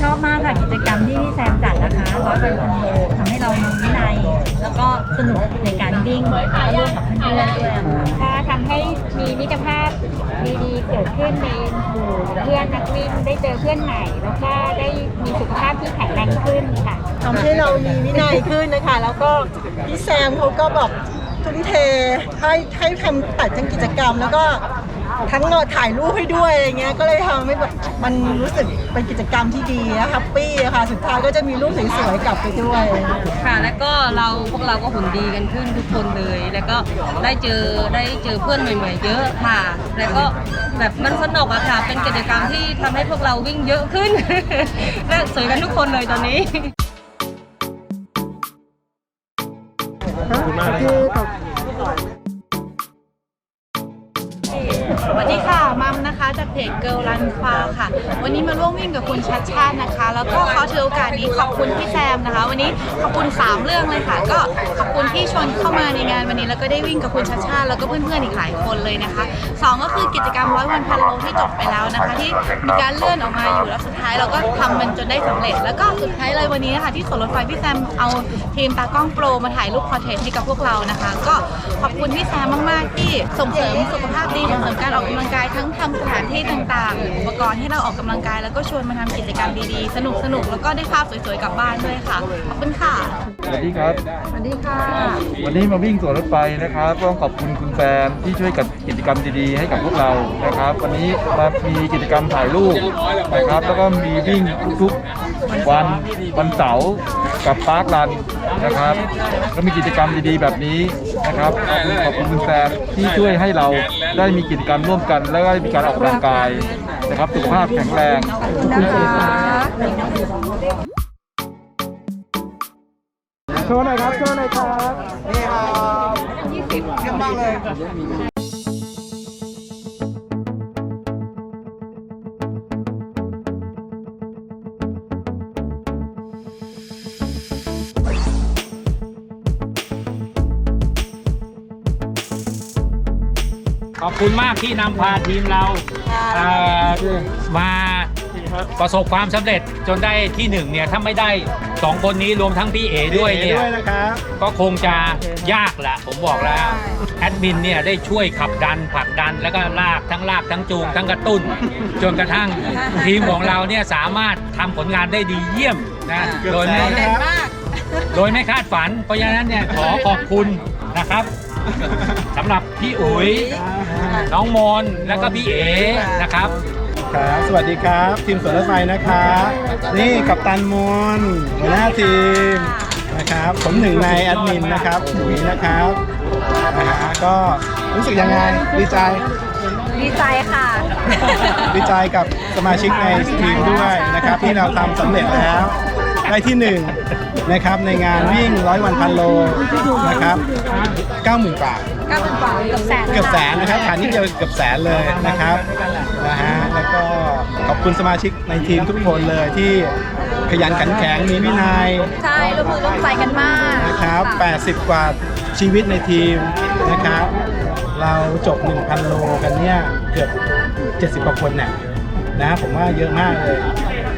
ชอบมากค่ะกิจกรรมที่พี่แซมจัดนะคะร้อยเวันพันโล แล้วก็สนุกในการวิ่งแล้วก็ร่วมกับเพื่อนๆด้วยอะค่ะก็ทำให้มีมิตรภาพดีๆเกิดขึ้นในหมู่เพื่อนนักวิ่งได้เจอเพื่อนใหม่ แล้วก็ได้มีสุขภาพที่แข็งแรงขึ้นค่ะ ทำให้เรามีวินัยขึ้นนะคะ แล้วก็พี่แซมเขาก็แบบทุ่มเทให้ให้ทำตัดทั้งกิจกรรม แล้วก็ ทั้งถ่ายรูปให้ด้วยอะไรเงี้ย ก็เลยทำให้แบบมันรู้สึกเป็นกิจกรรมที่ดีและแฮปปี้อะค่ะ สุดท้ายก็จะมีรูปสวยๆกลับไปด้วย ค่ะแล้วก็เราพวกเราก็หุ่นดีกันขึ้นทุกคนเลย แล้วก็ได้เจอได้เจอเพื่อนใหม่ๆเยอะค่ะ แล้วก็แบบมันสนุกอะค่ะ เป็นกิจกรรมที่ทำให้พวกเราวิ่งเยอะขึ้น และสวยกันทุกคนเลยตอนนี้ส นะคะจากเพจเกิร์ลรันฟ้าค่ะ วันนี้มาร่วมวิ่งกับคุณชัดชาตินะคะ แล้วก็ขอถือโอกาสนี้ขอบคุณพี่แซมนะคะ วันนี้ขอบคุณ 3 เรื่องเลยค่ะ ก็ขอบคุณที่ชวนเข้ามาในงานวันนี้แล้วก็ได้วิ่งกับคุณชัดชาติแล้วก็เพื่อนๆอีกหลายคนเลยนะคะสองก็คือกิจกรรมร้อยวันพันโลที่จบไปแล้วนะคะ ที่มีการเลื่อนออกมาอยู่แล้วสุดท้ายเราก็ทำมันจนได้สำเร็จ แล้วก็สุดท้ายเลยวันนี้นะคะที่สวนรถไฟพี่แซมเอาทีมตากล้องโปรมาถ่ายรูปพอร์เทรตให้กับพวกเรานะคะ ก็ขอบคุณพี่แซมมากๆที่ส่งเสริมสุขภาพดีส่งเสริมการออกกำลังกายทั้งทำสถานที่ต่างๆ อุปกรณ์ให้เราออกกำลังกาย แล้วก็ชวนมาทำกิจกรรมดีๆ สนุกสนุกๆแล้วก็ได้ภาพสวยๆกลับบ้านด้วยค่ะ ขอบคุณค่ะ สวัสดีครับ สวัสดีค่ะ วันนี้มาวิ่งสวนรถไฟนะครับก็ต้องขอบคุณคุณแฟนที่ช่วยกับกิจกรรมดีๆ ให้กับพวกเรานะครับ วันนี้มามีกิจกรรมถ่ายรูปนะครับ แล้วก็มีวิ่งทุกๆ วันวันเสาร์กับปาร์ครันนะครับแล้วมีกิจกรรมดีๆแบบนี้นะครับขอบคุณขอบคุณคุณแฟนที่ช่วยให้เราได้มีกิจกรรมร่วมกัน แล้วก็ได้มีการออกกำลังกายนะครับสุขภาพแข็งแรงขอบคุณโชว์หน่อยครับโชว์หน่อยครับ ขอบคุณมากที่นำพาทีมเราเอ่อมาประสบความสำเร็จจนได้ที่หนึ่งเนี่ยถ้าไม่ได้สองคนนี้รวมทั้งพี่เอด้วยเนี่ยก็คงจะยากแหละผมบอกแล้วแอดมินเนี่ยได้ช่วยขับดันผลักดันแล้วก็ลากทั้งลากทั้งจูงทั้งกระตุ้น จนกระทั่งทีมของเราเนี่ยสามารถทำผลงานได้ดีเยี่ยมนะโดยไม่โดยไม่คาดฝัน เพราะฉะนั้นเนี่ยขอขอบคุณนะครับ สำหรับพี่อุ๋ย น้องมนแล้วก็พี่เอนะครับ ครับสวัสดีครับทีมสวนรถไฟนะครับนี่กัปตันมนหัวหน้าทีมนะครับผมหนึ่งในแอดมินนะครับหุยนะครับนะฮะก็รู้สึกยังไงดีใจ ดีใจค่ะ ดีใจกับสมาชิกในทีมด้วยนะครับ ที่เราทำสำเร็จแล้ว ได้ที่หนึ่ง นะครับในงานวิ่งร้อยวันพันโลนะครับ90,000บาทก็เป็นกว่าเกือบแสนเกือบแสนนะครับฐานนี้เดียวเกือบแสนเลยนะครับนะฮะแล้วก็ขอบคุณสมาชิกในทีมทุกคนเลยที่ขยันขันแข็งมีวินัยใช่ร่วมมือร่วมใจกันมากนะครับ 80 กว่าชีวิตในทีมนะครับ เราจบ 1,000 โลกันเนี่ยเกือบ 70กว่าคนเนี่ยนะผมว่าเยอะมากเลย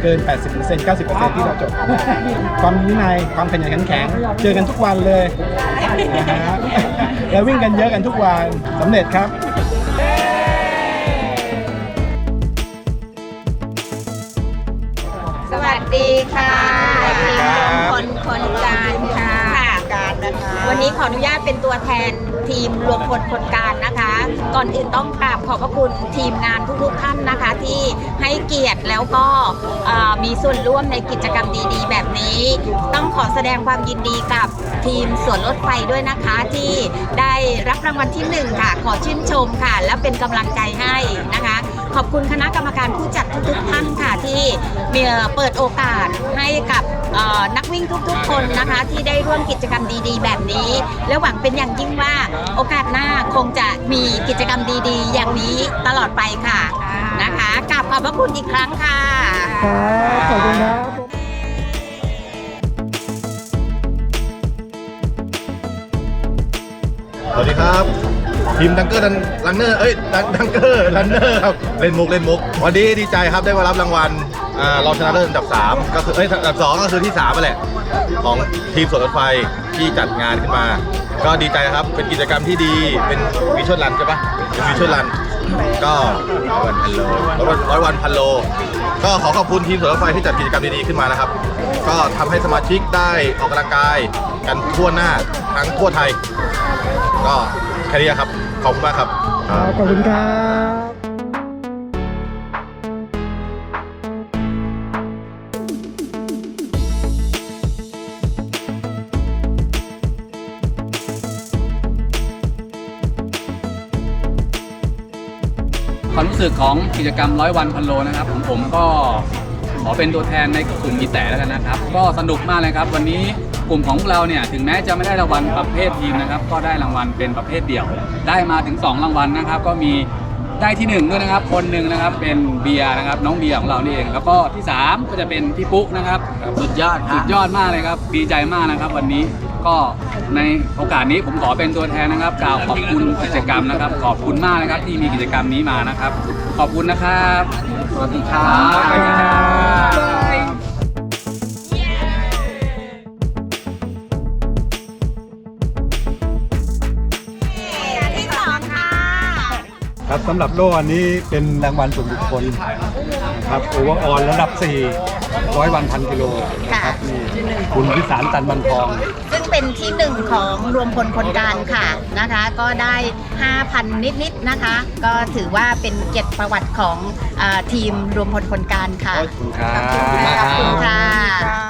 เกิน 80% 90%ที่เราจบ ความมีวินัยความขยันขันแข็ง เจอกันทุกวันเลยนะฮะแล้ววิ่งกันเยอะกันทุกวันสำเร็จครับสวัสดีค่ะทีมคนคนการค่ะ การนะคะ วันนี้ขออนุญาตเป็นตัวแทนทีมรวมพลคนการนะคะ ก่อนอื่นต้องกราบขอบพระคุณทีมงานทุกๆท่านนะคะ ที่ให้เกียรติแล้วก็มีส่วนร่วมในกิจกรรมดีๆ แบบนี้ ต้องขอแสดงความยินดีกับทีมสวนรถไฟด้วยนะคะที่ได้รับรางวัลที่หนึ่งค่ะขอชื่นชมค่ะ และเป็นกำลังใจให้นะคะ ขอบคุณคณะกรรมการผู้จัดทุกๆท่านค่ะที่มีเปิดโอกาสให้กับเอ่อนักวิ่งทุกๆ คนนะคะที่ได้ร่วมกิจกรรมดีๆ แบบนี้ และหวังเป็นอย่างยิ่งว่าโอกาสหน้าคงจะมีกิจกรรมดีๆ อย่างนี้ตลอดไปค่ะนะคะกราบขอบพระคุณอีกครั้งค่ะครับขอบคุณครับสวัสดีครับ ทีมดังเกอร์ดันลังเนอร์เอ้ยดังดังเกอร์ลันเนอร์ครับเล่นมุกเล่นมุก วันนี้ดีใจครับได้มารับรางวัลอ่ารองชนะเลิศอันดับ 3 ก็คือเอ้ยอันดับ 2 ก็คือที่3ไปแหละ ของทีมสวนรถไฟที่จัดงานขึ้นมา ก็ดีใจครับเป็นกิจกรรมที่ดีเป็นวิชวลรันใช่ปะเป็นวิชวลรันก็ร้อยวันพันโลร้อยวันพันโล ก็ขอขอบคุณทีมสวนรถไฟที่จัดกิจกรรมดีๆขึ้นมานะครับ ก็ทำให้สมาชิกได้ออกกำลังกายกันทั่วหน้าทั้งทั่วไทย ก็ แค่นี้ครับ ขอบคุณมากครับ ขอบคุณครับความรู้สึกของกิจกรรมร้อยวันพันโลนะครับของผมก็ขอเป็นตัวแทนในกลุ่มอีแตแล้วกันนะครับ ก็สนุกมากเลยครับ วันนี้ กลุ่มของเราเนี่ยถึงแม้จะไม่ได้รางวัลประเภททีมนะครับ ก็ได้รางวัลเป็นประเภทเดี่ยว ได้มาถึง 2 รางวัลนะครับ ก็มีได้ที่หนึ่งด้วยนะครับ คนหนึ่งนะครับเป็นเบียร์นะครับน้องเบียร์ของเรานี่เองแล้วก็ที่สามก็จะเป็นพี่ปุ๊นะครับสุดยอดสุดยอดมากเลยครับดีใจมากนะครับ วันนี้ก็ในโอกาสนี้ผมขอเป็นตัวแทนนะครับกล่าวขอบคุณกิจกรรมนะครับ ขอบคุณมากนะครับที่มีกิจกรรมนี้มานะครับ ขอบคุณนะครับสวัสดีครับ ครับสำหรับโล่อันนี้เป็นรางวัลส่วนบุคคลนะครับโอเวอร์ออนระดับ4ร้อยวันพันกิโลนะครับนี่คุณพิสารตันมันทอง ซึ่งเป็นที่หนึ่งของรวมพลคนการค่ะนะคะ ก็ได้ 5,000 นิดๆนะคะ ก็ถือว่าเป็นเกียรติประวัติของอาทีมรวมพลคนการค่ะ ขอบคุณครับ ขอบคุณค่ะ